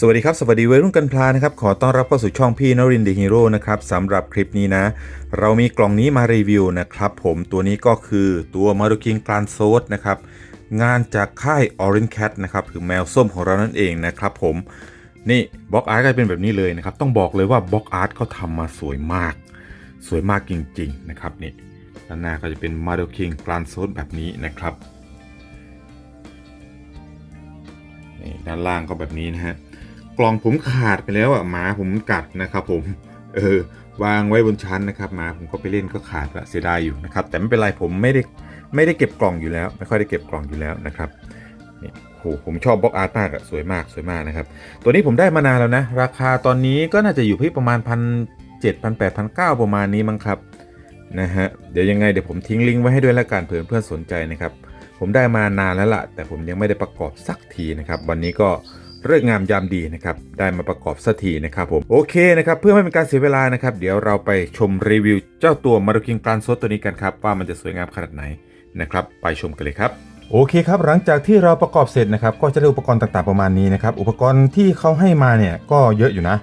สวัสดีครับ สวัสดีวัยรุ่นกันพลานะครับ ขอต้อนรับเข้าสู่ช่องพี่นรินดีฮีโร่นะครับสำหรับคลิปนี้นะ เรามีกล่องนี้มารีวิวนะครับผมตัวนี้ก็คือตัวมา r ูคิงก a านโซดนะครับ งานจากค่าย Orange Cat นะครับคือแมวส้มของเรานั่นเองนะครับผม นี่บล็อกอาร์ตก็เป็นแบบนี้เลยนะครับ ต้องบอกเลยว่าบล็อกอาร์ตเขาทำมาสวยมาก สวยมากจริงๆนะครับนี่ด้านหน้าก็จะเป็นมา r ูคิงก a านโซดแบบนี้นะครับนี่ด้านล่างก็แบบนี้นะฮะ กล่องผมขาดไปแล้วอะหมาผมกัดนะครับผม เออวางไว้บนชั้นนะครับหมาผมก็ไปเล่นก็ขาดละเสียดายอยู่นะครับ แต่ไม่เป็นไรผมไม่ได้ไม่ได้เก็บกล่องอยู่แล้ว ไม่ค่อยได้เก็บกล่องอยู่แล้วนะครับนี่โหผมชอบบล็อกอาร์ตมากอะสวยมากสวยมากนะครับ ตัวนี้ผมได้มานานแล้วนะ ราคาตอนนี้ก็น่าจะอยู่ที่ประมาณพันเจ็ดพันแปดพันเก้าประมาณนี้มั้งครับนะฮะเดี๋ยวยังไงเดี๋ยวผมทิ้งลิงก์ไว้ให้ด้วยละกันเผื่อเพื่อนสนใจนะครับ ผมได้มานานแล้วล่ะ แต่ผมยังไม่ได้ประกอบสักทีนะครับ วันนี้ก็ เรื่องามยามดีนะครับได้มาประกอบสักทีนะครับผมโอเคนะครับเพื่อไม่เป็นการเสียเวลานะครับเดี๋ยวเราไปชมรีวิว เจ้าตัวมารุคิงกรานโซตัวนี้กันครับว่ามันจะสวยงามขนาดไหนนะครับไปชมกันเลยครับโอเคครับหลังจากที่เราประกอบเสร็จนะครับก็จะได้อุปกรณ์ต่างๆประมาณนี้นะครับอุปกรณ์ที่เขาให้มาเนี่ยก็เยอะอยู่นะ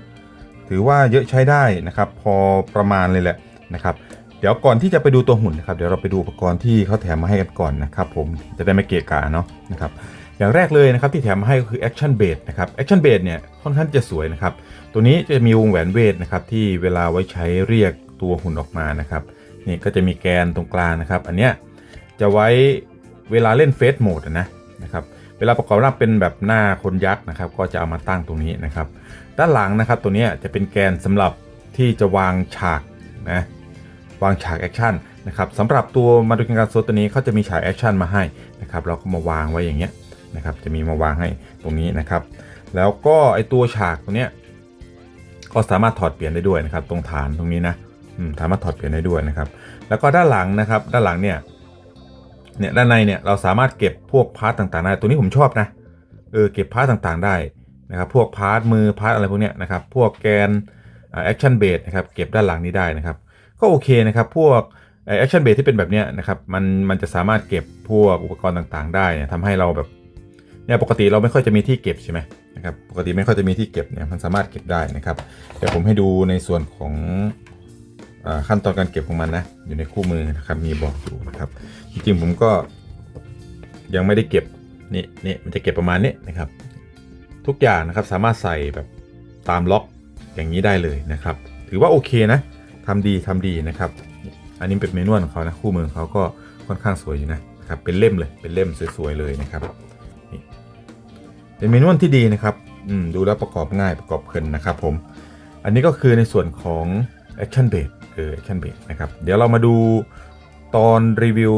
ถือว่าเยอะใช้ได้นะครับพอประมาณเลยแหละนะครับเดี๋ยวก่อนที่จะไปดูตัวหุ่นนะครับเดี๋ยวเราไปดูอุปกรณ์ที่เขาแถมมาให้กันก่อนนะครับผมจะได้ไม่เกะกะเนาะนะครับ อย่างแรกเลยนะครับที่แถมมาให้ก็คือ Action b a s นะครับ Action b a s เนี่ยค่อนข้างจะสวยนะครับ ตัวนี้จะมีวงแหวนเวทนะครับที่เวลาไว้ใช้เรียกตัวหุ่นออกมานะครับนี่ก็จะมีแกนตรงกลางนะครับ อันเนี้ยจะไว้เวลาเล่นเฟสโหมดนะนะครับเวลาประกอบร่างเป็นแบบหน้าคนยักษ์นะครับ ก็จะเอามาตั้งตรงนี้นะครับ ด้านหลังนะครับตัวเนี้ยจะเป็นแกนสำหรับที่จะวางฉากนะวางฉากแอคชั่นนะครับสำหรับตัวมาดูกินการโซตัวนี้เขาจะมีฉากแอคชั่นมาให้นะครับ เราก็มาวางไว้อย่างเงี้ย นะครับจะมีมาวางให้ตรงนี้นะครับ แล้วก็ไอตัวฉากตรงเนี้ยก็สามารถถอดเปลี่ยนได้ด้วยนะครับ ตรงฐานตรงนี้นะสามารถถอดเปลี่ยนได้ด้วยนะครับ แล้วก็ด้านหลังนะครับ ด้านหลังเนี่ยเนี่ยด้านในเนี่ยเราสามารถเก็บพวกพาร์ตต่างๆได้ตัวนี้ผมชอบนะเออเก็บพาร์ตต่างๆได้นะครับ พวกพาร์ตมือพาร์ตอะไรพวกเนี้ยนะครับ พวกแกนแอคชั่นเบสนะครับเก็บด้านหลังนี้ได้นะครับ ก็โอเคนะครับ พวกแอคชั่นเบสที่เป็นแบบเนี้ยนะครับมันมันจะสามารถเก็บพวกอุปกรณ์ต่างๆ ได้เนี่ยทำให้เราแบบ เนี่ยปกติเราไม่ค่อยจะมีที่เก็บใช่ไหมนะครับปกติไม่ค่อยจะมีที่เก็บเนี่ยมันสามารถเก็บได้นะครับเดี๋ยวผมให้ดูในส่วนของอขั้นตอนการเก็บของมันนะอยู่ในคู่มือนะครับมีบอกอยู่นะครับ จริงๆผมก็ยังไม่ได้เก็บนี่นี่มันจะเก็บประมาณนี้นะครับ ทุกอย่างนะครับสามารถใส่แบบตามล็อกอย่างนี้ได้เลยนะครับ ถือว่าโอเคนะทำดีทำดีนะครับ อันนี้เป็นเมนวลของเขานะคู่มือของเขาก็ค่อนข้างสวยอยู่นะครับเป็นเล่มเลยเป็นเล่มสวยๆเลยนะครับ นี่เป็นเมนวลที่ดีนะครับอืมดูแล้วประกอบง่ายประกอบเพลินนะครับผม อันนี้ก็คือในส่วนของ Action b a s เออ Action b a s นะครับ เดี๋ยวเรามาดูตอนรีวิว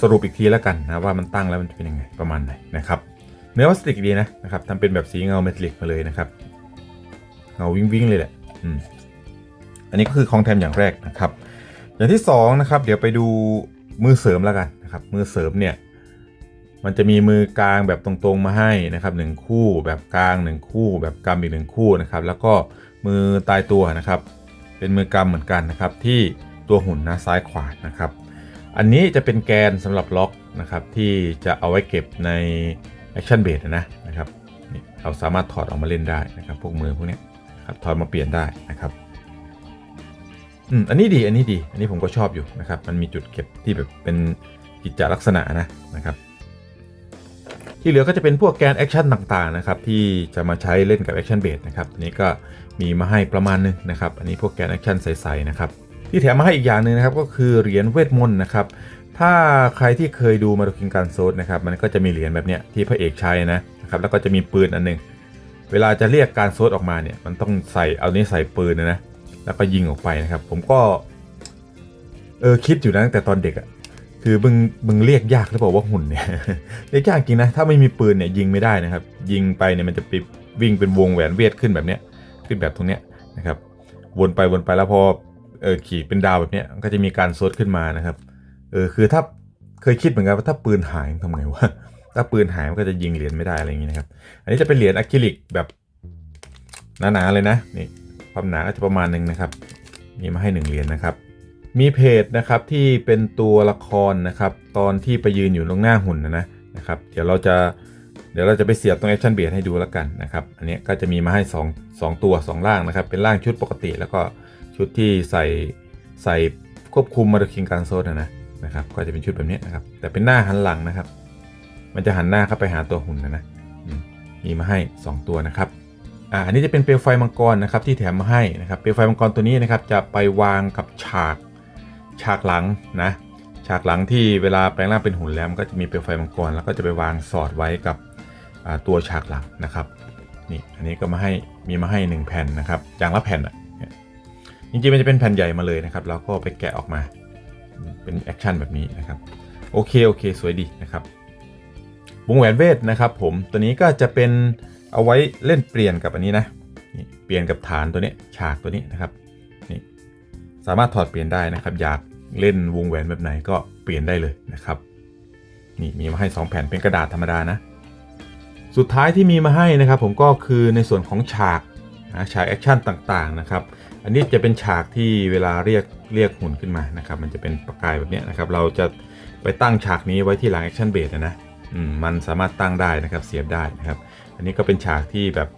สรุปอีกทีแล้วกันนะว่ามันตั้งแล้วมันจะเป็นยังไงประมาณไหนนะครับ เนื้อพลาสติกดีนะนะครับทำเป็นแบบสีเงาเมทัลลิกมาเลยนะครับ เงาวิ่งวิงเลยแหละอืมอันนี้ก็คือของแถมอย่างแรกนะครับ อย่างที่2นะครับเดี๋ยวไปดูมือเสริมแล้วกันนะครับมือเสริมเนี่ย มันจะมีมือกลางแบบตรงๆมาให้นะครับหนึ่งคู่แบบกลางหนึ่งคู่ แบบกำอีกหนึ่งคู่นะครับแล้วก็มือตายตัวนะครับ เป็นมือกำเหมือนกันนะครับที่ตัวหุ่นนะซ้ายขวานะครับ อันนี้จะเป็นแกนสำหรับล็อกนะครับที่จะเอาไว้เก็บใน Action b a s นะนะครับเราสามารถถอดออกมาเล่นได้นะครับ พวกมือพวกนี้ครับถอดมาเปลี่ยนได้นะครับอืมอันนี้ดีอันนี้ดี อันนี้ผมก็ชอบอยู่นะครับ มันมีจุดเก็บที่แบบเป็นกิจลักษณะนะนะครับ ที่เหลือก็จะเป็นพวกแกนแอคชั่นต่างๆนะครับที่จะมาใช้เล่นกับ Action b a s นะครับอันนี้ก็มีมาให้ประมาณนึงนะครับอันนี้พวกแกนแอคชั่นใสๆนะครับที่แถมมาให้อีกอย่างหนึ่งนะครับก็คือเหรียญเวทมนต์นะครับถ้าใครที่เคยดูมาดูคิงการโซดนะครับมันก็จะมีเหรียญแบบเนี้ยที่พระเอกใช้นะครับแล้วก็จะมีปืนอันหนึงเวลาจะเรียกการโซดออกมาเนี่ยมันต้องใส่เอานี้ใส่ปืนนะนะแล้วก็ยิงออกไปนะครับ ผมก็เออคิดอยู่นะตั้งแต่ตอนเด็กอะ คือมึงมึงเรียกยากหรือเปล่าว่าหุ่นเนี่ยเรียกยากจริงนะถ้าไม่มีปืนเนี่ยยิงไม่ได้นะครับ ยิงไปเนี่ยมันจะไปวิ่งเป็นวงแหวนเวทขึ้นแบบเนี้ยขึ้นแบบตรงเนี้ยนะครับวนไปวนไปแล้วพอเออขีดเป็นดาวแบบเนี้ยก็จะมีการโซดขึ้นมานะครับเออคือถ้าเคยคิดเหมือนกันว่าถ้าปืนหายทำไงวะถ้าปืนหายมันก็จะยิงเหรียญไม่ได้อะไรอย่างนี้นะครับ อันนี้จะเป็นเหรียญอะคริลิกแบบหนาๆเลยนะนี่ความหนาก็จะประมาณหนึ่งนะครับมีมาให้หนึ่งเหรียญนะครับ มีเพจนะครับที่เป็นตัวละครนะครับตอนที่ไปยืนอยู่ตรงหน้าหุ่นนะนะนะครับเดี๋ยวเราจะเดี๋ยวเราจะไปเสียบตรง Action Base ให้ดูแล้วกันนะครับอันนี้ก็จะมีมาให้ 2 2 ตัว2ร่างนะครับ เป็นร่างชุดปกติ แล้วก็ชุดที่ใส่ใส่ควบคุมมาร์คิงการโซนนะนะนะครับก็จะเป็นชุดแบบนี้นะครับแต่เป็นหน้าหันหลังนะครับ มันจะหันหน้าเข้าไปหาตัวหุ่นนะนะมมีมาให้ 2 ตัวนะครับอ่าอันนี้จะเป็นเปลวไฟมังกรนะครับที่แถมมาให้นะครับเปลวไฟมังกรตัวนี้นะครับจะไปวางกับฉาก ฉากหลังนะฉากหลังที่เวลาแปลงร่างเป็นหุ่นแล้วมันก็จะมีเปลวไฟมังกรแล้วก็จะไปวางสอดไว้กับตัวฉากหลังนะครับนี่อันนี้ก็มาให้มีมาให้ 1 แผ่นนะครับอย่างละแผ่นอะจริงๆมันจะเป็นแผ่นใหญ่มาเลยนะครับแล้วก็ไปแกะออกมาเป็นแอคชั่นแบบนี้นะครับโอเคโอเคสวยดีนะครับวงแหวนเวทนะครับ ผมตัวนี้ก็จะเป็นเอาไว้เล่นเปลี่ยนกับอันนี้นะนี่เปลี่ยนกับฐานตัวนี้ฉากตัวนี้นะครับ สามารถถอดเปลี่ยนได้นะครับ อยากเล่นวงแหวนแบบไหนก็เปลี่ยนได้เลยนะครับ นี่มีมาให้ 2 แผ่นเป็นกระดาษธรรมดานะ สุดท้ายที่มีมาให้นะครับ ผมก็คือในส่วนของฉากนะฉากแอคชั่นต่างๆนะครับ อันนี้จะเป็นฉากที่เวลาเรียกเรียกหุ่นขึ้นมานะครับ มันจะเป็นประกายแบบนี้นะครับ เราจะไปตั้งฉากนี้ไว้ที่หลังแอคชั่นเบสนะนะมมันสามารถตั้งได้นะครับเสียบได้นะครับ อันนี้ก็เป็นฉากที่แบบ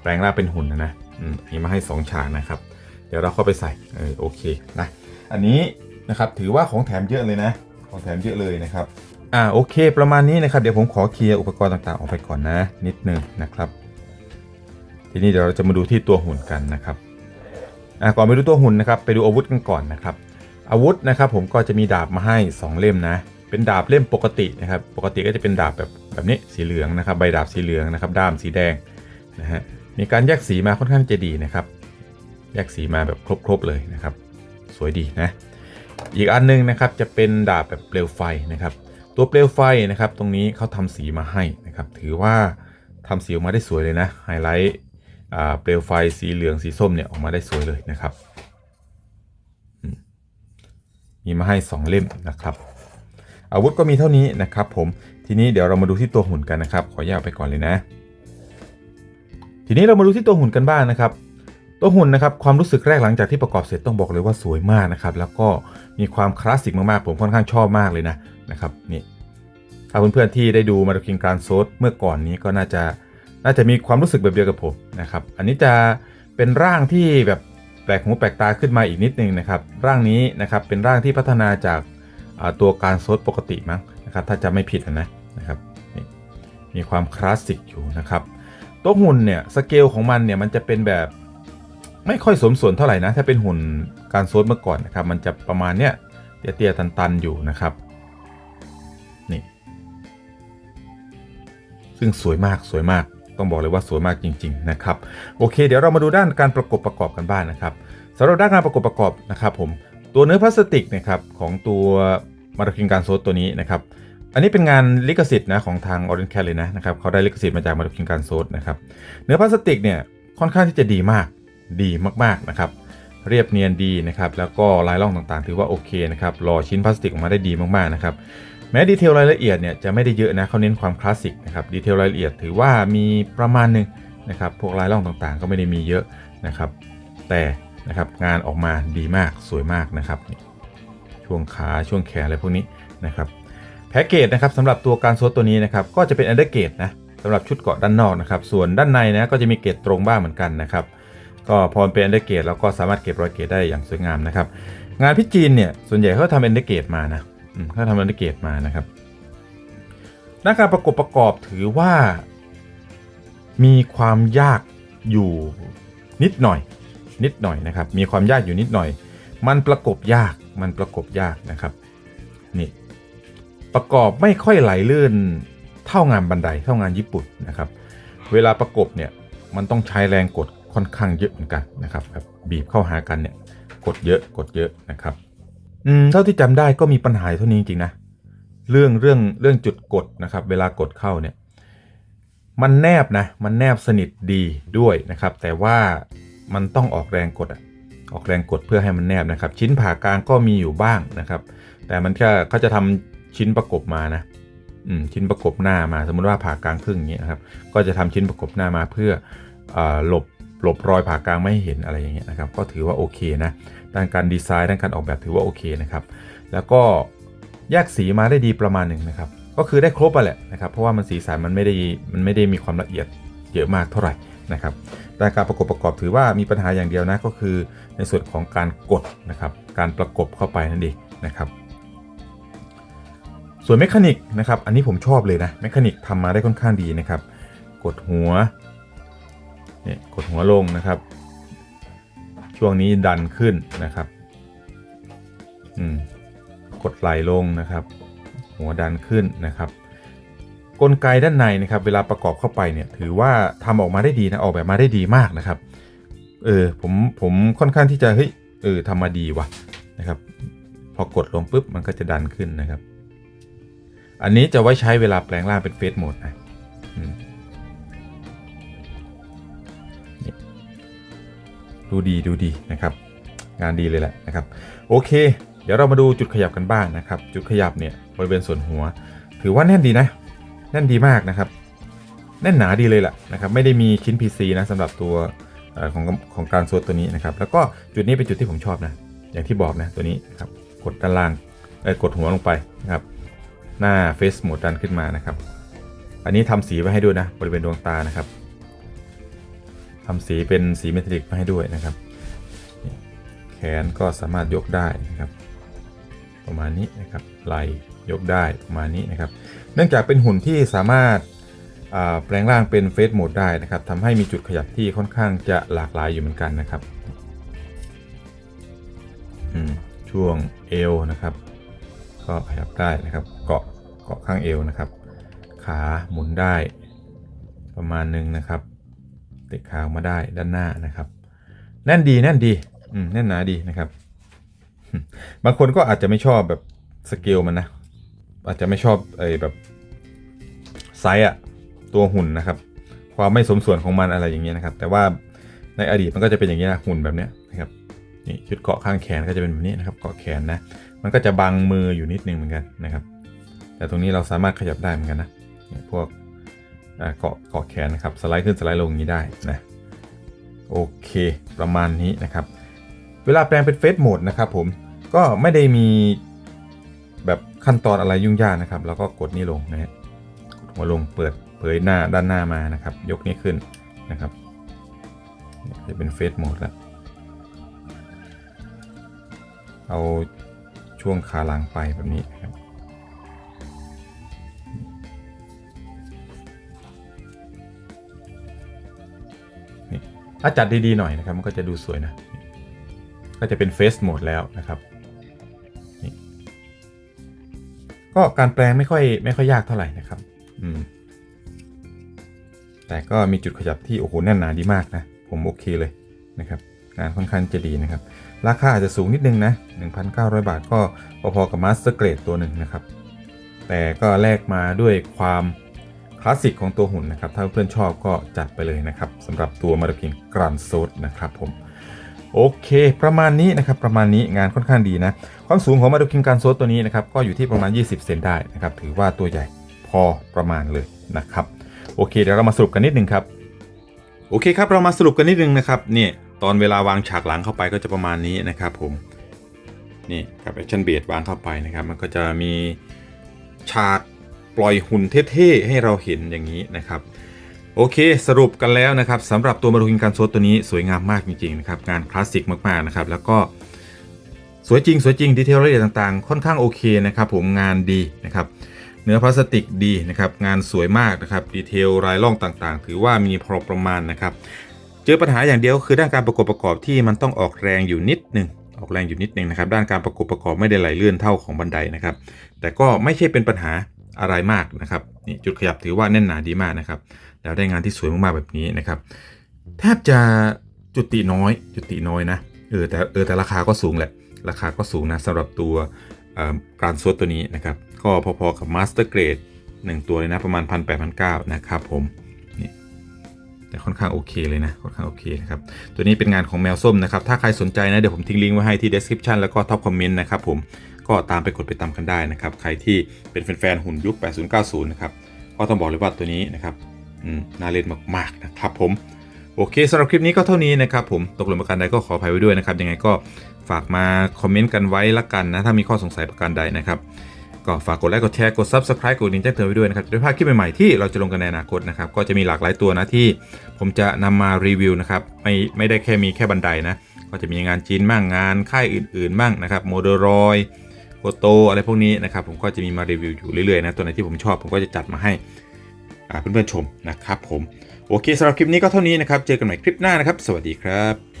แปลงร่างเป็นหุ่นนะนะมมีมาให้ 2 ฉากนะครับ เดี๋ยวเราเข้าไปใส่เออโอเคนะอันนี้นะครับถือว่าของแถมเยอะเลยนะ ของแถมเยอะเลยนะครับอ่าโอเค ประมาณนี้นะครับเดี๋ยวผมขอเคลียร์อุปกรณ์ต่างๆออกไปก่อนนะ นิดนึงนะครับ ทีนี้เดี๋ยวเราจะมาดูที่ตัวหุ่นกันนะครับอ่าก่อนไปดูตัวหุ่นนะครับ ไปดูอาวุธกันก่อนนะครับ อาวุธนะครับผมก็จะมีดาบมาให้ 2 เล่มนะ เป็นดาบเล่มปกตินะครับ ปกติก็จะเป็นดาบแบบแบบนี้สีเหลืองนะครับ ใบดาบสีเหลืองนะครับ ด้ามสีแดงนะฮะมีการแยกสีมาค่อนข้างจะดีนะครับ แยกสีมาแบบครบๆเลยนะครับ สวยดีนะ อีกอันนึงนะครับจะเป็นดาบแบบเปลวไฟนะครับ ตัวเปลวไฟนะครับ ตรงนี้เขาทำสีมาให้นะครับ ถือว่าทำสีออกมาได้สวยเลยนะไฮไลท์เปลวไฟสีเหลืองสีส้มเนี่ยออกมาได้สวยเลยนะครับมมีมาให้ 2 เล่มนะครับ อาวุธก็มีเท่านี้นะครับผมทีนี้เดี๋ยวเรามาดูที่ตัวหุ่นกันนะครับ ขอแยกไปก่อนเลยนะ ทีนี้เรามาดูที่ตัวหุ่นกันบ้างนะครับ ตัวหุ่นนะครับความรู้สึกแรกหลังจากที่ประกอบเสร็จต้องบอกเลยว่าสวยมากนะครับแล้วก็มีความคลาสสิกมากๆ ผมค่อนข้างชอบมากเลยนะนะครับนี่ถ้าเพื่อนๆที่ได้ดูมาดูคิงการโซดเมื่อก่อนนี้ก็น่าจะน่าจะมีความรู้สึกแบบเดียวกับผมนะครับอันนี้จะเป็นร่างที่แบบแปลกหูแปลกตาขึ้นมาอีกนิดนึงนะครับร่างนี้นะครับเป็นร่างที่พัฒนาจากตัวการโซดปกติมั้งนะครับถ้าจะไม่ผิดนะนะครับนี่มีความคลาสสิกอยู่นะครับตัวหุ่นเนี่ยสเกลของมันเนี่ยมันจะเป็นแบบ ไม่ค่อยสมส่วนเท่าไหร่นะ ถ้าเป็นหุ่นการโซดเมื่อก่อนนะครับ มันจะประมาณเนี้ยเตี้ยๆตันๆอยู่นะครับ นี่ ซึ่งสวยมากสวยมาก ต้องบอกเลยว่าสวยมากจริง ๆ นะครับ โอเค เดี๋ยวเรามาดูด้านการประกบประกอบกันบ้างนนะครับสำหรับด้านการประกบประกอบนะครับ ผม ตัวเนื้อพลาสติกนะครับของตัวมาราคิงการโซดตัวนี้นะครับ อันนี้เป็นงานลิขสิทธิ์นะของทาง Orange Cat เลยนะนะครับเขาได้ลิขสิทธิ์มาจากมาราคิงการโซดนะครับ เนื้อพลาสติกเนี่ยค่อนข้างที่จะดีมาก ดีมากๆนะครับ เรียบเนียนดีนะครับ แล้วก็ลายล่องต่างๆ ถือว่าโอเคนะครับรอชิ้นพลาสติกออกมาได้ดีมากๆนะครับแม้ดีเทลรายละเอียดเนี่ยจะไม่ได้เยอะนะเขาเน้นความคลาสสิกนะครับดีเทลรายละเอียดถือว่ามีประมาณหนึ่งนะครับพวกลายล่องต่างๆ ก็ไม่ได้มีเยอะนะครับ แต่นะครับงานออกมาดีมากสวยมากนะครับ ช่วงขาช่วงแขนอะไรพวกนี้นะครับแพ็กเกจนะครับสำหรับตัวการโซดตัวนี้นะครับก็จะเป็นอันเดอร์เกตนะสำหรับชุดเกาะด้านนอกนะครับส่วนด้านในนะก็จะมีเกตตรงบ้างเหมือนกันนะครับ ก็พอเป็นอันเดอร์เกตเราก็สามารถเก็บรอยเกตได้อย่างสวยงามนะครับ งานพี่จีนเนี่ยส่วนใหญ่เขาทำอันเดอร์เกตมานะเขาทำอันเดอร์เกตมานะครับด้านการประกบประกอบถือว่ามีความยากอยู่นิดหน่อยนิดหน่อยนะครับ มีความยากอยู่นิดหน่อย มันประกบยากมันประกบยากนะครับนี่ประกอบไม่ค่อยไหลลื่นเท่างานบันไดเท่างานญี่ปุ่นนะครับ เวลาประกบเนี่ยมันต้องใช้แรงกด ค่อนข้างเยอะเหมือนกันนะครับแบบบีบเข้าหากันเนี่ยกดเยอะกดเยอะนะครับอืมเท่าที่จำได้ก็มีปัญหาเท่านี้จริงๆนะเรื่องเรื่องเรื่องจุดกดนะครับ เวลากดเข้าเนี่ยมันแนบนะมันแนบสนิทดีด้วยนะครับ แต่ว่ามันต้องออกแรงกดอะออกแรงกดเพื่อให้มันแนบนะครับ ชิ้นผ่ากลางก็มีอยู่บ้างนะครับ แต่มันแค่เขาจะทำชิ้นประกบมานะอืมชิ้นประกบหน้ามา สมมติว่าผ่ากลางครึ่งอย่างเงี้ยนะครับก็จะทำชิ้นประกบหน้ามาเพื่ออหลบ หลบรอยผ่ากลางไม่เห็นอะไรอย่างเงี้ยนะครับ ก็ถือว่าโอเคนะด้านการดีไซน์ด้านการออกแบบถือว่าโอเคนะครับ แล้วก็แยกสีมาได้ดีประมาณหนึ่งนะครับ ก็คือได้ครบอะแหละนะครับ เพราะว่ามันสีสันมันไม่ได้มันไม่ได้มีความละเอียดเยอะมากเท่าไหร่นะครับแต่การประกบประกอบถือว่ามีปัญหาอย่างเดียวนะก็คือในส่วนของการกดนะครับ การประกบเข้าไปนั่นเองนะครับส่วนเมคานิกนะครับ อันนี้ผมชอบเลยนะ เมคานิกทำมาได้ค่อนข้างดีนะครับ กดหัว เนี่ยกดหัวลงนะครับ ช่วงนี้ดันขึ้นนะครับอืมกดไหลลงนะครับ หัวดันขึ้นนะครับ กลไกด้านในนะครับ เวลาประกอบเข้าไปเนี่ยถือว่าทำออกมาได้ดีนะออกแบบมาได้ดีมากนะครับเออผมผมค่อนข้างที่จะเฮ้ยเออทำมาดีว่ะนะครับ พอกดลงปุ๊บมันก็จะดันขึ้นนะครับ อันนี้จะไว้ใช้เวลาแปลงร่างเป็นเฟสโหมดนะ ดูดีดูดีนะครับ งานดีเลยแหละนะครับ โอเค เดี๋ยวเรามาดูจุดขยับกันบ้างนะครับ จุดขยับเนี่ยบริเวณส่วนหัว ถือว่าแน่นดีนะ แน่นดีมากนะครับ แน่นหนาดีเลยแหละนะครับ ไม่ได้มีชิ้น PC นะสำหรับตัวอของของการโซดตัวนี้นะครับ แล้วก็จุดนี้เป็นจุดที่ผมชอบนะ อย่างที่บอกนะตัวนี้ครับ กดด้านล่างเออกดหัวลงไปนะครับ หน้า Face Mode ดันขึ้นมานะครับ อันนี้ทำสีไว้ให้ด้วยนะ บริเวณดวงตานะครับ ทำสีเป็นสีเมทัลลิกมาให้ด้วยนะครับ แขนก็สามารถยกได้นะครับ ประมาณนี้นะครับไหล่ยกได้ประมาณนี้นะครับ เนื่องจากเป็นหุ่นที่สามารถแปลงร่างเป็นเฟสโหมดได้นะครับทำให้มีจุดขยับที่ค่อนข้างจะหลากหลายอยู่เหมือนกันนะครับช่วงเอวนะครับ ก็ขยับได้นะครับ เกาะเกาะข้างเอวนะครับ ขาหมุนได้ประมาณหนึงนะครับ เตะขาออกมาได้ด้านหน้านะครับแน่นดีแน่นดีอืมแน่นหนาดีนะครับ บางคนก็อาจจะไม่ชอบแบบสเกลมันนะ อาจจะไม่ชอบไอ้แบบไซส์อะตัวหุ่นนะครับ ความไม่สมส่วนของมันอะไรอย่างเงี้ยนะครับ แต่ว่าในอดีตมันก็จะเป็นอย่างนี้นะหุ่นแบบเนี้ยนะครับนี่ชุดเกาะข้างแขนก็จะเป็นแบบนี้นะครับเกาะแขนนะ มันก็จะบังมืออยู่นิดนึงเหมือนกันนะครับ แต่ตรงนี้เราสามารถขยับได้เหมือนกันนะพวก เกาะเกาะแขนนะครับ สไลด์ขึ้นสไลด์ลงนี้ได้นะโอเค ประมาณนี้นะครับ เวลาแปลงเป็นเฟสโหมดนะครับผมก็ไม่ได้มีแบบขั้นตอนอะไรยุ่งยากนะครับ แล้วก็กดนี่ลงนะฮะกดหัวลงเปิดเผยหน้าด้านหน้ามานะครับ ยกนี้ขึ้นนะครับ จะเป็นเฟสโหมดแล้วเอาช่วงขาหลังไปแบบนี้นะครับ ถ้าจัดดีๆหน่อยนะครับ มันก็จะดูสวยนะ ก็จะเป็นเฟสโหมดแล้วนะครับนี่ก็การแปลงไม่ค่อยไม่ค่อยยากเท่าไหร่นะครับ อืม แต่ก็มีจุดขยับที่โอ้โหแน่นหนาดีมากนะ ผมโอเคเลยนะครับ งานค่อนข้างจะดีนะครับ ราคาอาจจะสูงนิดนึงนะ 1,900 บาทก็พอๆกับมาสเตอร์เกรดตัวหนึ่งนะครับ แต่ก็แลกมาด้วยความ คลาสสิกของตัวหุ่นนะครับ ถ้าเพื่อนชอบก็จัดไปเลยนะครับสำหรับตัวมาราคินกรันโซดนะครับผมโอเค ประมาณนี้นะครับประมาณนี้งานค่อนข้างดีนะ ความสูงของมาดูคิงการโซดตัวนี้นะครับก็อยู่ที่ประมาณ 20 เซนได้นะครับถือว่าตัวใหญ่พอประมาณเลยนะครับโอเคเดี๋ยวเรามาสรุปกันนิดนึงครับโอเคครับเรามาสรุปกันนิดนึงนะครับเนี่ยตอนเวลาวางฉากหลังเข้าไปก็จะประมาณนี้นะครับผมนี่กับแอคชั่นเบดวางเข้าไปนะครับมันก็จะมีฉาก ปล่อยหุ่นเท่ๆให้เราเห็นอย่างนี้นะครับ โอเคสรุปกันแล้วนะครับสำหรับตัวมารูคินการโซตัวนี้สวยงามมากจริงๆนะครับงานคลาสสิกมากๆนะครับแล้วก็สวยจริงสวยจริงดีเทลรายละเอียดต่างๆ ค่อนข้างโอเคนะครับผมงานดีนะครับเนื้อพลาสติกดีนะครับงานสวยมากนะครับดีเทลรายล่องต่างๆ ถือว่ามีพอประมาณนะครับเจอปัญหาอย่างเดียวคือด้านการประกอบประกอบที่มันต้องออกแรงอยู่นิดนึงออกแรงอยู่นิดนึงนะครับด้านการประกอบประกอบไม่ได้ไหลเลื่อนเท่าของบันไดนะครับแต่ก็ไม่ใช่เป็นปัญหา อะไรมากนะครับนี่จุดขยับถือว่าแน่นหนาดีมากนะครับ แล้วได้งานที่สวยมากๆแบบนี้นะครับแทบจะจุติน้อยจุติน้อยนะเออแต่เออแต่ราคาก็สูงแหละ ราคาก็สูงนะสำหรับตัวเอ่อการซดตัวนี้นะครับ ก็พอๆกับมาสเตอร์เกรด1ตัวเลยนะประมาณ 1 8 0 0 9นะครับผมนี่แต่ค่อนข้างโอเคเลยนะค่อนข้างโอเคนะครับตัวนี้เป็นงานของแมวส้มนะครับ ถ้าใครสนใจนะ เดี๋ยวผมทิ้งลิงก์ไว้ให้ที่ description แล้วก็ท็อปคอมเมนต์นะครับผม ก็ตามไปกดไปตามกันได้นะครับ ใครที่เป็นแฟนๆหุ่นยุค 8090 นะครับ ก็ต้องบอกเลยว่าตัวนี้นะครับน่าเล่นมากๆนะครับผม โอเคสำหรับคลิปนี้ก็เท่านี้นะครับผม ตกหล่นประการใดก็ขออภัยไว้ด้วยนะครับ ยังไงก็ฝากมาคอมเมนต์กันไว้ละกันนะ ถ้ามีข้อสงสัยประการใดนะครับ ก็ฝากกดไลค์ กดแชร์ กด Subscribe กดดิ่งแจ้งเตือนไว้ด้วยนะครับ จะได้พลาดคลิปใหม่ๆที่เราจะลงกันในอนาคตนะครับ ก็จะมีหลากหลายตัวนะที่ผมจะนำมารีวิวนะครับ ไม่ไม่ได้แค่มีแค่บันไดนะ ก็จะมีงานจีนบ้างงานค่ายอื่นๆบ้างนะครับ โมเดลรอย โกโตอะไรพวกนี้นะครับผมก็จะมีมารีวิวอยู่เรื่อยๆนะตัวไหนที่ผมชอบผมก็จะจัดมาให้เพื่อนๆชมนะครับผมโอเคสำหรับคลิปนี้ก็เท่านี้นะครับเจอกันใหม่คลิปหน้านะครับ สวัสดีครับ